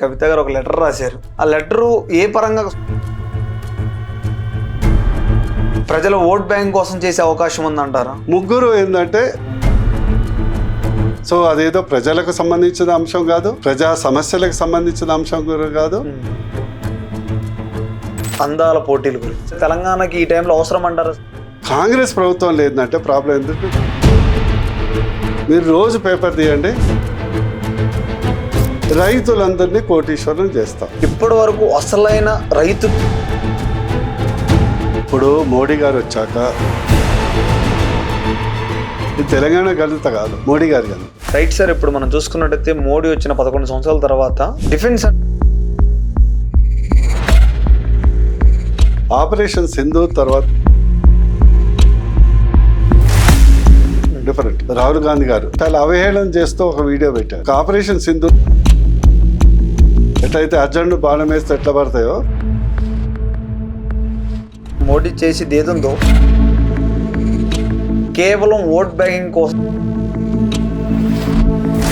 కవిత గారు ఒక లెటర్ రాశారు. ఆ లెటరు ఏ పరంగా ప్రజల ఓట్ బ్యాంక్ కోసం చేసే అవకాశం ఉందంటారా? ముగ్గురు ఏంటంటే సో అదేదో ప్రజలకు సంబంధించిన అంశం కాదు ప్రజా సమస్యలకు సంబంధించిన అంశం కూడా కాదు. అందాల పోటీల గురించి. తెలంగాణకి ఈ టైంలో అవసరం అంటారా? కాంగ్రెస్ ప్రభుత్వం లేదంటే ప్రాబ్లం ఎందుకు? మీరు రోజు పేపర్ తీయండి. రైతులందరినీ కోటీశ్వరం చేస్తాం. ఇప్పటి వరకు అసలైన రైతు ఇప్పుడు మోడీ గారు వచ్చాక ఇది తెలంగాణ గణిత కాదు మోడీ గారి గణిత రైట్ సార్ ఇప్పుడు మనం చూసుకున్నట్టయితే మోడీ వచ్చిన పదకొండు సంవత్సరాల తర్వాత డిఫెన్స్ ఆపరేషన్ సింధు తర్వాత డిఫరెంట్ రాహుల్ గాంధీ గారు. చాలా అవహేళన చేస్తూ ఒక వీడియో పెట్టారు. ఆపరేషన్ సింధు ఎట్లయితే అర్జెంట్ బాణం వేస్తే ఎట్లా పడతాయో? మోడీ చేసేది ఏదుందో? కేవలం ఓట్ బ్యాంకింగ్ కోసం.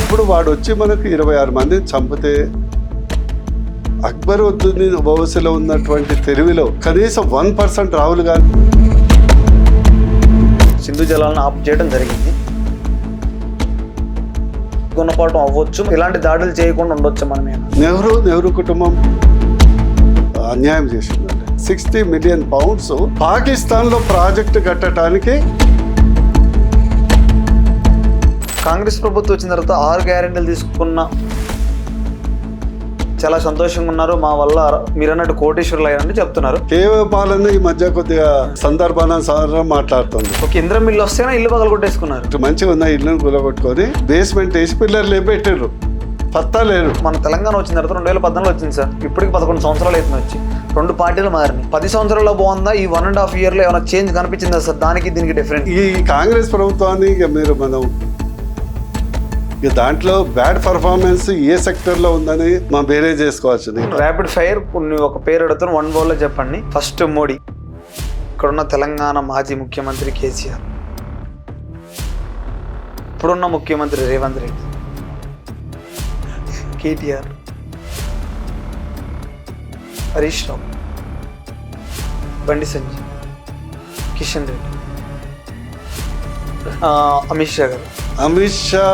ఇప్పుడు వాడు వచ్చి మనకు ఇరవై ఆరు మందిని చంపితే అక్బర్ వద్దుని వయసులో ఉన్నటువంటి తెలివిలో కనీసం వన్ పర్సెంట్ రాహుల్ గాంధీ జలాలను ఆఫ్ చేయడం జరిగింది. గుణపాఠం అవ్వచ్చు ఇలాంటి దాడులు చేయకుండా ఉండొచ్చు మనమే. నెహ్రూ నెహ్రూ కుటుంబం అన్యాయం చేసిందండి సిక్స్టీ మిలియన్ పౌండ్స్ పాకిస్తాన్లో ప్రాజెక్టు కట్టడానికి కాంగ్రెస్ ప్రభుత్వం వచ్చిన తర్వాత ఆరు గ్యారెంటీలు తీసుకున్న చాలా సంతోషంగా ఉన్నారు. మా వల్ల మీరు అన్నట్టు కోటేశ్వరులు అయ్యారని చెప్తున్నారు. కేవీ పాలన ఈ మధ్య కొద్దిగా సందర్భాన సందర్భం మాట్లాడుతుంది. ఒక ఇంద్రం ఇల్లు వస్తేనే ఇల్లు పగలు కొట్టేసుకున్నారు మంచిగా ఉన్న ఇళ్ళను కూలగొట్టుకొని? బేస్మెంట్ వేసి పిల్లర్లు పెట్టారు పత్తా లేరు. మన తెలంగాణ వచ్చిన తర్వాత రెండు వేల పద్నాలుగు వచ్చింది సార్. ఇప్పటికి పదకొండు సంవత్సరాలు అవుతుంది వచ్చి. రెండు పార్టీలు మారినాయి. పది సంవత్సరాల్లో బాగుందా? ఈ వన్ అండ్ హాఫ్ ఇయర్లో ఏమైనా చేంజ్ కనిపించిందా సార్? దానికి దీనికి డిఫరెంట్ ఈ కాంగ్రెస్ ప్రభుత్వాన్ని మీరు మనం ఇక దాంట్లో బ్యాడ్ పర్ఫార్మెన్స్ ఏ సెక్టర్లో ఉందని మనం వేరే చేసుకోవాల్సింది. ర్యాపిడ్ ఫైర్ కొన్ని ఒక పేరు అడుగుతాను వన్ బోల్లో చెప్పండి. ఫస్ట్ మోడీ. ఇక్కడున్న తెలంగాణ మాజీ ముఖ్యమంత్రి కేసీఆర్. ఇప్పుడున్న ముఖ్యమంత్రి రేవంత్ రెడ్డి. కేటీఆర్. హరీష్ రావు. బండి సంజయ్. కిషన్ రెడ్డి. అమిత్ షా గారు. అమిత్ షా